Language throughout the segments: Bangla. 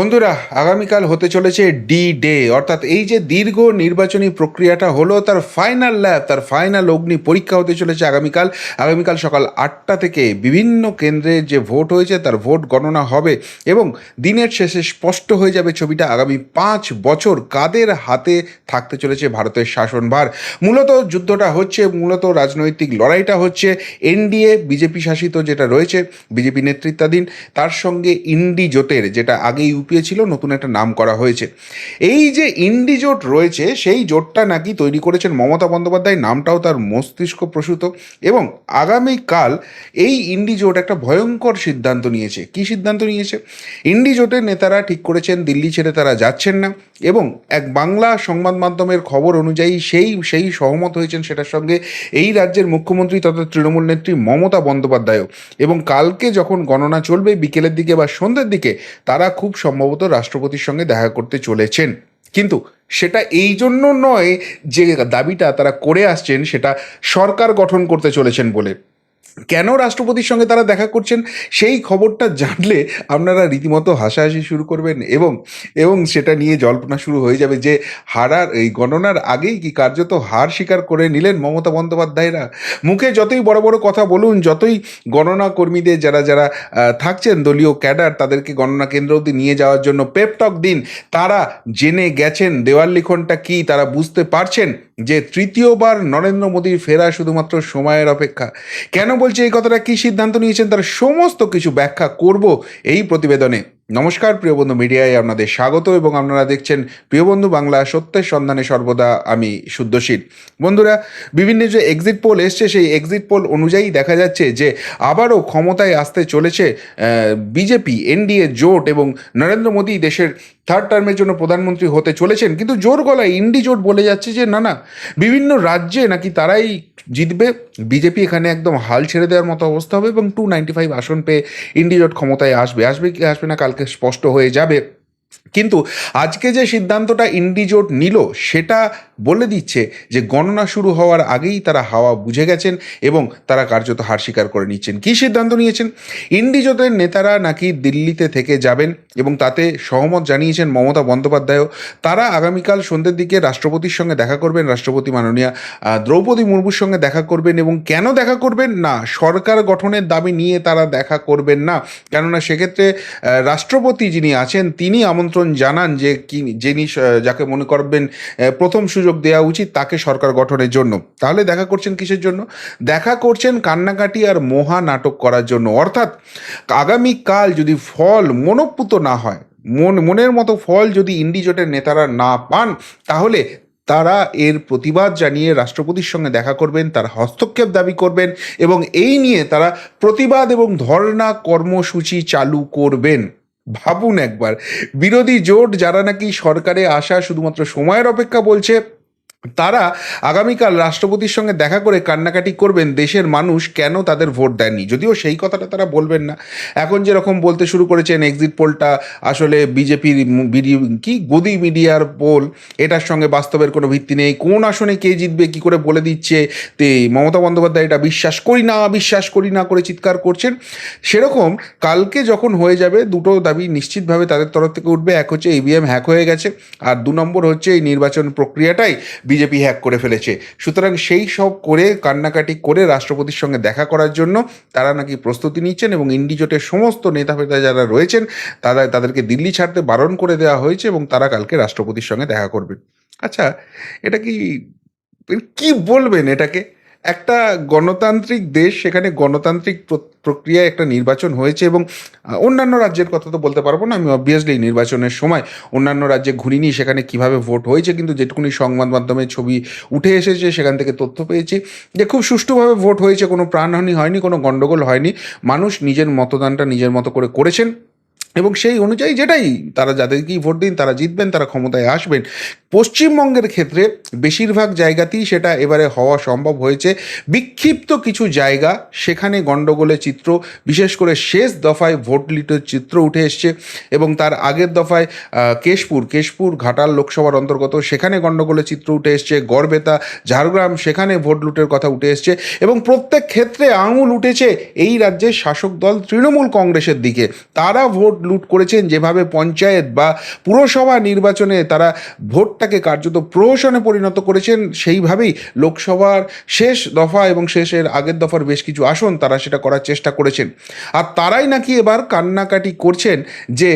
বন্ধুরা, আগামীকাল হতে চলেছে ডি ডে অর্থাৎ এই যে দীর্ঘ নির্বাচনী প্রক্রিয়াটা হলো, তার ফাইনাল ল্যাব তার ফাইনাল অগ্নি পরীক্ষা হতে চলেছে আগামীকাল। আগামীকাল সকাল আটটা থেকে বিভিন্ন কেন্দ্রে যে ভোট হয়েছে, তার ভোট গণনা হবে এবং দিনের শেষে স্পষ্ট হয়ে যাবে ছবিটা আগামী পাঁচ বছর কাদের হাতে থাকতে চলেছে ভারতের শাসনভার। মূলত যুদ্ধটা হচ্ছে, মূলত রাজনৈতিক লড়াইটা হচ্ছে এনডিএ বিজেপি শাসিত যেটা রয়েছে বিজেপি নেতৃত্বাধীন, তার সঙ্গে ইন্ডি জোটের যেটা আগে ইউপিএ ছিল নতুন একটা নাম করা হয়েছে। এই যে ইন্ডি জোট রয়েছে, সেই জোটটা নাকি তৈরি করেছেন মমতা বন্দ্যোপাধ্যায়, নামটাও তার মস্তিষ্ক প্রসূত এবং আগামীকাল এই ইন্ডি জোট একটা ভয়ঙ্কর সিদ্ধান্ত নিয়েছে। কি সিদ্ধান্ত নিয়েছে? ইন্ডি জোটের নেতারা ঠিক করেছেন, দিল্লি ছেড়ে তারা যাচ্ছেন না এবং এক বাংলা সংবাদ মাধ্যমের খবর অনুযায়ী সেই সেই সহমত হয়েছেন সেটার সঙ্গে এই রাজ্যের মুখ্যমন্ত্রী তথা তৃণমূল নেত্রী মমতা বন্দ্যোপাধ্যায়ও। এবং কালকে যখন গণনা চলবে, বিকেলের দিকে বা সন্ধ্যের দিকে, তারা খুব সম্ভবত রাষ্ট্রপতির সঙ্গে দেখা করতে চলেছেন। কিন্তু সেটা এই জন্য নয় যে দাবিটা তারা করে আসছেন, সেটা সরকার গঠন করতে চলেছেন বলে। কেন রাষ্ট্রপতির সঙ্গে তারা দেখা করছেন সেই খবরটা জানলে আপনারা রীতিমতো হাসাহাসি শুরু করবেন এবং এবং সেটা নিয়ে জল্পনা শুরু হয়ে যাবে যে হারার, এই গণনার আগেই কি কার্যত হার স্বীকার করে নিলেন মমতা বন্দ্যোপাধ্যায়রা? মুখে যতই বড় বড় কথা বলুন, যতই গণনা কর্মীদের যারা যারা থাকছেন দলীয় ক্যাডার তাদেরকে গণনা কেন্দ্র অবধি নিয়ে যাওয়ার জন্য পেপটক দিন, তারা জেনে গেছেন দেওয়াল লিখনটা কি, তারা বুঝতে পারছেন? যে তৃতীয়বার নরেন্দ্র মোদীর ফেরা শুধুমাত্র সময়ের অপেক্ষা। কেন বলছে এই কথাটা? কী সিদ্ধান্ত নিয়েছেন? তার সমস্ত কিছু ব্যাখ্যা করব এই প্রতিবেদনে। নমস্কার, প্রিয় বন্ধু মিডিয়ায় আপনাদের স্বাগত এবং আপনারা দেখছেন প্রিয় বন্ধু বাংলা সত্যের সন্ধানে সর্বদা আমি শুদ্ধশীল। বন্ধুরা, বিভিন্ন যে এক্সিট পোল এসছে, সেই এক্সিট পোল অনুযায়ী দেখা যাচ্ছে যে আবারও ক্ষমতায় আসতে চলেছে বিজেপি, এনডিএ, জোট এবং নরেন্দ্র মোদী দেশের থার্ড টার্মের জন্য প্রধানমন্ত্রী হতে চলেছেন। কিন্তু জোর গলায় ইন্ডি জোট বলে যাচ্ছে যে, না না, বিভিন্ন রাজ্যে নাকি তারাই জিতবে। বিজেপি এখানে একদম হাল ছেড়ে দেওয়ার মতো অবস্থা হবে এবং টু নাইনটি ফাইভ আসন পেয়ে ইন্ডি জোট ক্ষমতায় আসবে। আসবে কি, আসবে না স্পষ্ট হয়ে যাবে। কিন্তু আজকে যে সিদ্ধান্তটা ইন্ডিজোট নিল, সেটা বলে দিচ্ছে যে গণনা শুরু হওয়ার আগেই তারা হাওয়া বুঝে গেছেন এবং তারা কার্যত হার স্বীকার করে নিচ্ছেন। কী সিদ্ধান্ত নিয়েছেন? ইন্ডিজোটের নেতারা নাকি দিল্লিতে থেকে যাবেন এবং তাতে সহমত জানিয়েছেন মমতা বন্দ্যোপাধ্যায়ও। তারা আগামীকাল সন্ধ্যের দিকে রাষ্ট্রপতির সঙ্গে দেখা করবেন, রাষ্ট্রপতি মাননীয়া দ্রৌপদী মুর্মুর সঙ্গে দেখা করবেন এবং কেন দেখা করবেন? না, সরকার গঠনের দাবি নিয়ে তারা দেখা করবেন না। কেননা সেক্ষেত্রে রাষ্ট্রপতি যিনি আছেন, তিনি আমন্ত্রণ জানান যে কি যিনি যাকে মনে করবেন প্রথম সুযোগ দেওয়া উচিত তাকে সরকার গঠনের জন্য। তাহলে দেখা করছেন কিসের জন্য? দেখা করছেন কান্নাকাটি আর মহা নাটক করার জন্য। অর্থাৎ আগামীকাল যদি ফল মনোপুত না হয়, মন, মনের মতো ফল যদি ইন্ডিজোটের নেতারা না পান, তাহলে তারা এর প্রতিবাদ জানিয়ে রাষ্ট্রপতির সঙ্গে দেখা করবেন, তার হস্তক্ষেপ দাবি করবেন এবং এই নিয়ে তারা প্রতিবাদ এবং ধর্ণা কর্মসূচি চালু করবেন। ভাবুন একবার। বিরোধী জোট যারা নাকি সরকারে আসা শুধুমাত্র সময়ের অপেক্ষা বলছে তারা আগামীকাল রাষ্ট্রপতির সঙ্গে দেখা করে কান্নাকাটি করবেন, দেশের মানুষ কেন তাদের ভোট দেননি? যদিও সেই কথাটা তারা বলবেন না। এখন যেরকম বলতে শুরু করেছেন এক্সিট পোলটা আসলে বিজেপির কি? গদি মিডিয়ার পোল এটার সঙ্গে বাস্তবের কোনো ভিত্তি নেই। কোন আসনে কে জিতবে, কি করে বলে দিচ্ছে? তে, মমতা বন্দ্যোপাধ্যায় এটা বিশ্বাস করি না, বিশ্বাস করি না করে চিৎকার করছেন। সেরকম কালকে যখন হয়ে যাবে, দুটো দাবি নিশ্চিতভাবে তাদের তরফ থেকে উঠবে। এক হচ্ছে ইভিএম হ্যাক হয়ে গেছে, আর দু নম্বর হচ্ছে এই নির্বাচন প্রক্রিয়াটাই বিজেপি হ্যাক করে ফেলেছে। সুতরাং সেই সব করে, কান্নাকাটি করে রাষ্ট্রপতির সঙ্গে দেখা করার জন্য তারা নাকি প্রস্তুতি নিচ্ছেন এবং ইন্ডিজোটের সমস্ত নেতা ফেতা যারা রয়েছেন, তারা তাদেরকে দিল্লি ছাড়তে বারণ করে দেওয়া হয়েছে এবং তারা কালকে রাষ্ট্রপতির সঙ্গে দেখা করবেন আচ্ছা এটা কি কি বলবেন এটাকে? একটা গণতান্ত্রিক দেশ, সেখানে গণতান্ত্রিক প্র- প্রক্রিয়ায় একটা নির্বাচন হয়েছে এবং অন্যান্য রাজ্যের কথা তো বলতে পারব না, আমি অবভিয়াসলি নির্বাচনের সময় অন্যান্য রাজ্যে ঘুরিনি, সেখানে কীভাবে ভোট হয়েছে, কিন্তু যেটুকুনি সংবাদ মাধ্যমে ছবি উঠে এসেছে, সেখান থেকে তথ্য পেয়েছি যে খুব সুষ্ঠুভাবে ভোট হয়েছে, কোনো প্রাণহানি হয়নি, কোনো গণ্ডগোল হয়নি। মানুষ নিজের মতদানটা নিজের মতো করে করেছেন। এবং সেই অনুযায়ী যেটাই তারা যাদেরকেই ভোট দিন, তারা জিতবেন, তারা ক্ষমতায় আসবেন। পশ্চিমবঙ্গের ক্ষেত্রে বেশিরভাগ জায়গাতেই সেটা এবারে হওয়া সম্ভব হয়েছে। বিক্ষিপ্ত কিছু জায়গা, সেখানে গণ্ডগোলের চিত্র, বিশেষ করে শেষ দফায় ভোট লিটের চিত্র উঠে এসছে এবং তার আগের দফায় কেশপুর কেশপুর ঘাটাল লোকসভার অন্তর্গত সেখানে গণ্ডগোলের চিত্র উঠে এসছে। গড়বেতা, ঝাড়গ্রাম, সেখানে ভোট লুটের কথা উঠে এসছে এবং প্রত্যেক ক্ষেত্রে আঙুল উঠেছে এই রাজ্যের শাসক দল তৃণমূল কংগ্রেসের দিকে। তারা ভোট লুট করেছেন যেভাবে পঞ্চায়েত বা পুরসভা নির্বাচনে তারা ভোটটাকে কার্যত প্রহসনে পরিণত করেছেন, সেইভাবেই লোকসভার শেষ দফা এবং শেষের আগের দফার বেশ কিছু আসন তারা সেটা করার চেষ্টা করেছেন। আর তারাই নাকি এবার কান্নাকাটি করছেন যে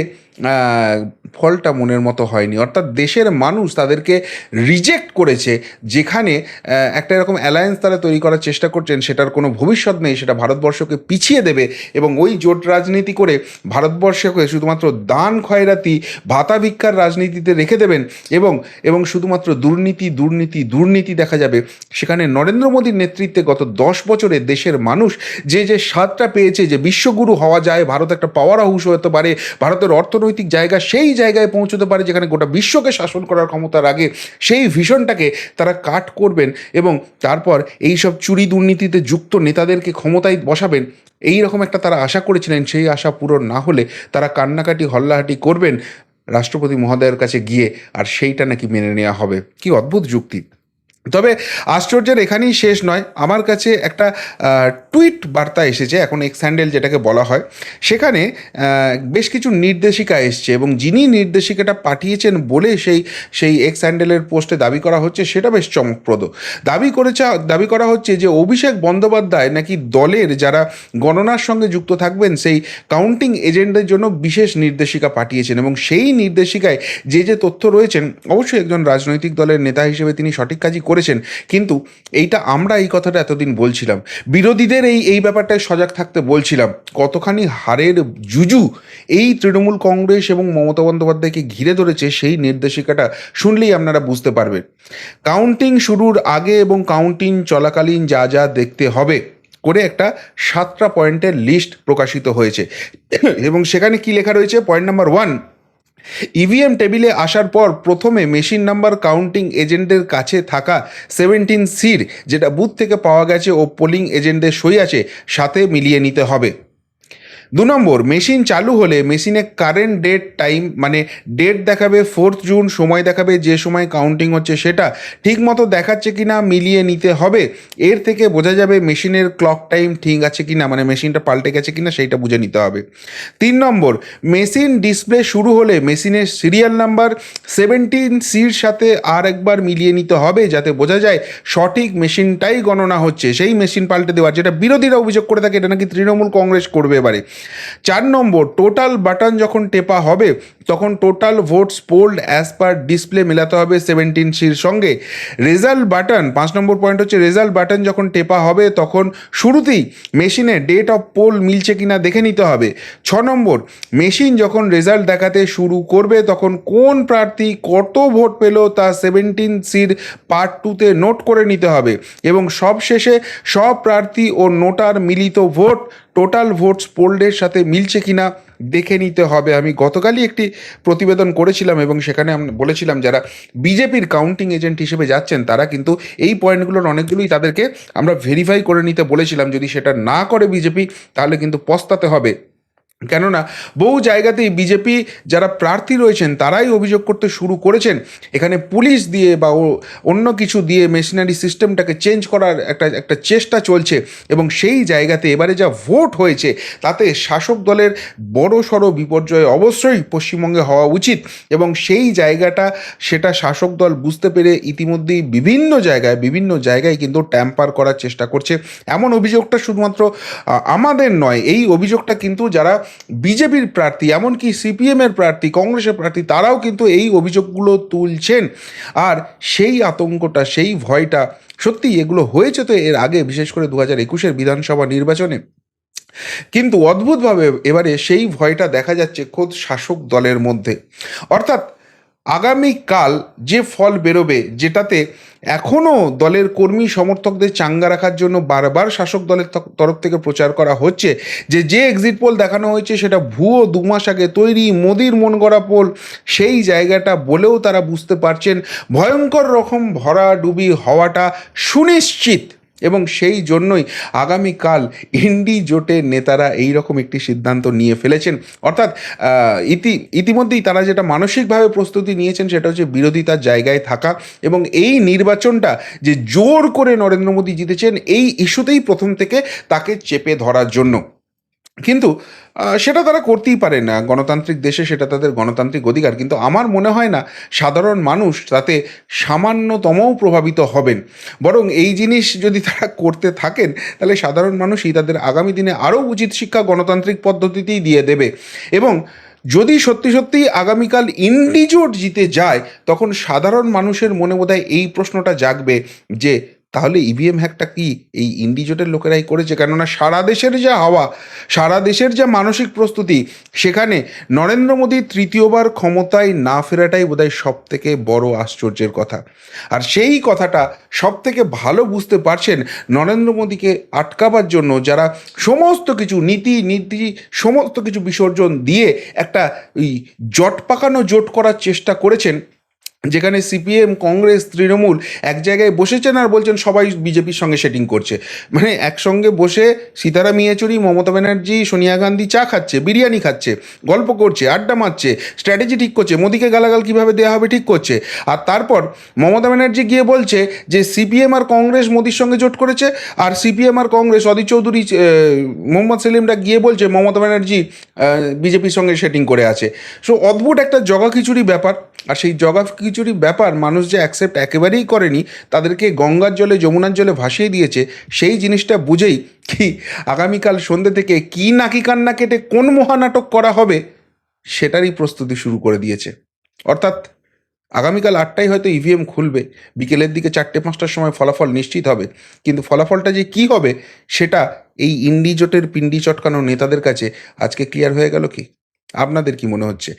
ফলটা মনের মতো হয়নি। অর্থাৎ দেশের মানুষ তাদেরকে রিজেক্ট করেছে, যেখানে একটা এরকম অ্যালায়েন্স তারা তৈরি করার চেষ্টা করছেন, সেটার কোনো ভবিষ্যৎ নেই, সেটা ভারতবর্ষকে পিছিয়ে দেবে এবং ওই জোট রাজনীতি করে ভারতবর্ষকে শুধুমাত্র দান খয়রাতি, ভাতা ভিক্ষার রাজনীতিতে রেখে দেবেন এবং এবং শুধুমাত্র দুর্নীতি দুর্নীতি দুর্নীতি দেখা যাবে। সেখানে নরেন্দ্র মোদীর নেতৃত্বে গত দশ বছরে দেশের মানুষ যে যে স্বাদটা পেয়েছে, যে বিশ্বগুরু হওয়া যায়, ভারত একটা পাওয়ার হাউস হতে পারে, ভারতের অর্থনৈতিক জায়গা সেই জায়গায় পৌঁছতে পারে যেখানে গোটা বিশ্বকে শাসন করার ক্ষমতার আগে সেই ভিশনটাকে তারা কাট করবেন এবং তারপর এই সব চুরি দুর্নীতিতে যুক্ত নেতাদেরকে ক্ষমতায় বসাবেন এই রকম একটা তারা আশা করেছিলেন, সেই আশা পূরণ না হলে তারা কান্নাকাটি, হল্লাহাটি করবেন রাষ্ট্রপতি মহোদয়ের কাছে গিয়ে, আর সেইটা নাকি মেনে নেওয়া হবে। কি অদ্ভুত যুক্তি। তবে আশ্চর্যের এখানেই শেষ নয়। আমার কাছে একটা টুইট বার্তা এসেছে, এখন এক্স হ্যান্ডেল যেটাকে বলা হয়। সেখানে বেশ কিছু নির্দেশিকা এসছে এবং যিনি নির্দেশিকাটা পাঠিয়েছেন বলে সেই সেই এক্স হ্যান্ডেলের পোস্টে দাবি করা হচ্ছে, সেটা বেশ চমকপ্রদ। দাবি করেছে, দাবি করা হচ্ছে যে অভিষেক বন্দ্যোপাধ্যায় নাকি দলের যারা গণনার সঙ্গে যুক্ত থাকবেন, সেই কাউন্টিং এজেন্টদের জন্য বিশেষ নির্দেশিকা পাঠিয়েছেন এবং সেই নির্দেশিকায় যে যে তথ্য রয়েছেন, অবশ্যই একজন রাজনৈতিক দলের নেতা হিসেবে তিনি সঠিক কাজই করেছেন। কিন্তু এইটা আমরা এই কথাটা এতদিন বলছিলাম। বিরোধীদের এই এই ব্যাপারটায় সজাগ থাকতে বলছিলাম, কতখানি হারের জুজু এই তৃণমূল কংগ্রেস এবং মমতা বন্দ্যোপাধ্যায়কে ঘিরে ধরেছে সেই নির্দেশিকাটা শুনলেই আপনারা বুঝতে পারবেন। কাউন্টিং শুরুর আগে এবং কাউন্টিং চলাকালীন যা যা দেখতে হবে করে একটা সাতটা পয়েন্টের লিস্ট প্রকাশিত হয়েছে। এবং সেখানে কি লেখা রয়েছে? পয়েন্ট নাম্বার ওয়ান ইভিএম টেবিলে আসার পর প্রথমে মেশিন নাম্বার কাউন্টিং এজেন্টের কাছে থাকা সেভেন্টিন সির যেটা বুথ থেকে পাওয়া গেছে ও পোলিং এজেন্টের সই আছে, সাথে মিলিয়ে নিতে হবে। দু নম্বর মেশিন চালু হলে মেশিনে কারেন্ট ডেট টাইম মানে ডেট দেখাবে ফোর্থ জুন সময় দেখাবে, যে সময় কাউন্টিং হচ্ছে সেটা ঠিক মতো দেখাচ্ছে কি না মিলিয়ে নিতে হবে। এর থেকে বোঝা যাবে মেশিনের ক্লক টাইম ঠিক আছে কি না মানে মেশিনটা পাল্টে গেছে কি না সেইটা বুঝে নিতে হবে। তিন নম্বর মেশিন ডিসপ্লে শুরু হলে মেশিনের সিরিয়াল নাম্বার সেভেন্টিন সির সাথে আর একবার মিলিয়ে নিতে হবে, যাতে বোঝা যায় সঠিক মেশিনটাই গণনা হচ্ছে। সেই মেশিন পাল্টে দেওয়ার, যেটা বিরোধীরা অভিযোগ করে থাকে, এটা নাকি তৃণমূল কংগ্রেস করবে এবারে। চার নম্বর টোটাল বাটন যখন টেপা হবে, তখন total votes polled as per display মেলাতে হবে সেভেন্টিন সির সঙ্গে। রেজাল্ট বাটন পাঁচ নম্বর পয়েন্ট হচ্ছে রেজাল্ট বাটন যখন টেপা হবে, তখন শুরুতেই মেশিনে ডেট অফ পোল মিলছে কিনা দেখে নিতে হবে। ছ নম্বর মেশিন যখন রেজাল্ট দেখাতে শুরু করবে, তখন কোন প্রার্থী কত ভোট পেল তা সেভেন্টিন সির পার্ট টুতে নোট করে নিতে হবে। এবং সবশেষে সব প্রার্থী ও নোটার মিলিত ভোট টোটাল ভোটস পোল্ডের সাথে মিলছে কিনা দেখে নিতে হবে। আমি গতকালই একটি প্রতিবেদন করেছিলাম এবং সেখানে আমি বলেছিলাম, যারা বিজেপির কাউন্টিং এজেন্ট হিসেবে যাচ্ছেন, তারা কিন্তু এই পয়েন্টগুলোর অনেকগুলোই তাদেরকে আমরা ভেরিফাই করে নিতে বলেছিলাম। যদি সেটা না করে বিজেপি, তাহলে কিন্তু পস্তাতে হবে। কেননা বহু জায়গাতেই বিজেপি যারা প্রার্থী রয়েছেন, তারাই অভিযোগ করতে শুরু করেছেন। এখানে পুলিশ দিয়ে বা অন্য কিছু দিয়ে মেশিনারি সিস্টেমটাকে চেঞ্জ করার একটা একটা চেষ্টা চলছে এবং সেই জায়গাতে এবারে যা ভোট হয়েছে, তাতে শাসক দলের বড় সড়ো বিপর্যয় অবশ্যই পশ্চিমবঙ্গে হওয়া উচিত এবং সেই জায়গাটা, সেটা শাসক দল বুঝতে পেরে ইতিমধ্যেই বিভিন্ন জায়গায় বিভিন্ন জায়গায় কিন্তু ট্যাম্পার করার চেষ্টা করছে। এমন অভিযোগটা শুধুমাত্র আমাদের নয়, এই অভিযোগটা কিন্তু যারা বিজেপির প্রার্থী, এমনকি সিপিএমের প্রার্থী, কংগ্রেসের প্রার্থী, তারাও কিন্তু এই অভিযোগগুলো তুলছেন। আর সেই আতঙ্কটা, সেই ভয়টা সত্যি এগুলো হয়েছে তো এর আগে, বিশেষ করে দু হাজার একুশের বিধানসভা নির্বাচনে। কিন্তু অদ্ভুতভাবে এবারে সেই ভয়টা দেখা যাচ্ছে খোদ শাসক দলের মধ্যে। অর্থাৎ আগামীকাল যে ফল বেরোবে, যেটাতে এখনও দলের কর্মী সমর্থকদের চাঙ্গা রাখার জন্য বারবার শাসক দলের তরফ থেকে প্রচার করা হচ্ছে, যে যে এক্সিট পোল দেখানো হয়েছে সেটা ভুয়ো দু মাস আগে তৈরি মোদির মন গড়া পোল সেই জায়গাটা বলেও তারা বুঝতে পারছেন, ভয়ঙ্কর রকম ভরাডুবি হওয়াটা সুনিশ্চিত। এবং সেই জন্যই আগামীকাল ইন্ডি জোটের নেতারা এই রকম একটি সিদ্ধান্ত নিয়ে ফেলেছেন। অর্থাৎ ইতি, ইতিমধ্যেই তারা যেটা মানসিকভাবে প্রস্তুতি নিয়েছেন সেটা হচ্ছে বিরোধিতার জায়গায় থাকা এবং এই নির্বাচনটা যে জোর করে নরেন্দ্র মোদী জিতেছেন, এই ইস্যুতেই প্রথম থেকে তাকে চেপে ধরার জন্য। কিন্তু সেটা তারা করতেই পারে না। গণতান্ত্রিক দেশে সেটা তাদের গণতান্ত্রিক অধিকার। কিন্তু আমার মনে হয় না সাধারণ মানুষ তাতে সামান্যতমও প্রভাবিত হবেন। বরং এই জিনিস যদি তারা করতে থাকেন, তাহলে সাধারণ মানুষই তাদের আগামী দিনে আরও উচিত শিক্ষা গণতান্ত্রিক পদ্ধতিতেই দিয়ে দেবে। এবং যদি সত্যি সত্যি আগামীকাল ইন্ডিজোট জিতে যায়, তখন সাধারণ মানুষের মনে বোধহয় এই প্রশ্নটা জাগবে যে তাহলে ইভিএম হ্যাকটা কি এই ইন্ডিজোটের লোকেরাই করেছে? কেননা সারা দেশের যা হাওয়া, সারা দেশের যা মানসিক প্রস্তুতি, সেখানে নরেন্দ্র মোদী তৃতীয়বার ক্ষমতায় না ফেরাটাই বোধহয় সব থেকে বড় আশ্চর্যের কথা। আর সেই কথাটা সব থেকে ভালো বুঝতে পারছেন নরেন্দ্র মোদীকে আটকাবার জন্য যারা সমস্ত কিছু নীতি নীতি, সমস্ত কিছু বিসর্জন দিয়ে একটা ওই জট পাকানো জোট করার চেষ্টা করেছেন যেখানে সিপিএম, কংগ্রেস, তৃণমূল এক জায়গায় বসেছেন আর বলছেন সবাই বিজেপির সঙ্গে সেটিং করছে। মানে একসঙ্গে বসে সীতারাম ইয়েচুরি, মমতা ব্যানার্জি, সোনিয়া গান্ধী চা খাচ্ছে, বিরিয়ানি খাচ্ছে, গল্প করছে, আড্ডা মারছে স্ট্র্যাটেজি ঠিক করছে, মোদিকে গালাগাল কীভাবে দেওয়া হবে ঠিক করছে। আর তারপর মমতা ব্যানার্জি গিয়ে বলছে যে সিপিএম আর কংগ্রেস মোদির সঙ্গে জোট করেছে আর সিপিএম আর কংগ্রেস অধীর চৌধুরী মোহাম্মদ সেলিমরা গিয়ে বলছে মমতা ব্যানার্জি বিজেপির সঙ্গে সেটিং করে আছে। সো অদ্ভুত একটা জগা খিচুড়ি ব্যাপার। আর সেই জগা খিচুড়ি ব্যাপার মানুষ যে অ্যাকসেপ্ট একেবারেই করেনি, তাদেরকে গঙ্গার জলে, যমুনার জলে ভাসিয়ে দিয়েছে, সেই জিনিসটা বুঝেই কি আগামীকাল সন্ধ্যে থেকে কী নাকি কান্না কেটে কোন মহানাটক করা হবে, সেটারই প্রস্তুতি শুরু করে দিয়েছে। অর্থাৎ আগামীকাল আটটায় হয়তো ইভিএম খুলবে, বিকেলের দিকে চারটে, পাঁচটার সময় ফলাফল নিশ্চিত হবে, কিন্তু ফলাফলটা যে কী হবে, সেটা এই ইন্ডি জোটের পিন্ডি চটকানো নেতাদের কাছে আজকে ক্লিয়ার হয়ে গেল কি? আপনাদের কি মনে হচ্ছে?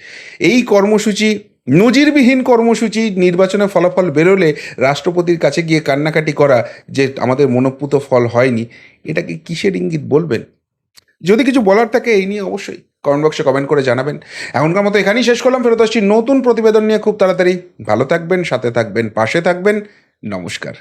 এই কর্মসূচি নজিরবিহীন কর্মসূচি নির্বাচনে ফলাফল বেরোলে রাষ্ট্রপতির কাছে গিয়ে কান্নাকাটি করা যে আমাদের মনোপুত ফল হয়নি এটাকে কিসের ইঙ্গিত বলবেন? যদি কিছু বলার থাকে এই নিয়ে অবশ্যই কমেন্ট বক্সে কমেন্ট করে জানাবেন। এখনকার মতো এখানেই শেষ করলাম, ফেরত আসছি নতুন প্রতিবেদন নিয়ে খুব তাড়াতাড়ি। ভালো থাকবেন, সাথে থাকবেন, পাশে থাকবেন। নমস্কার।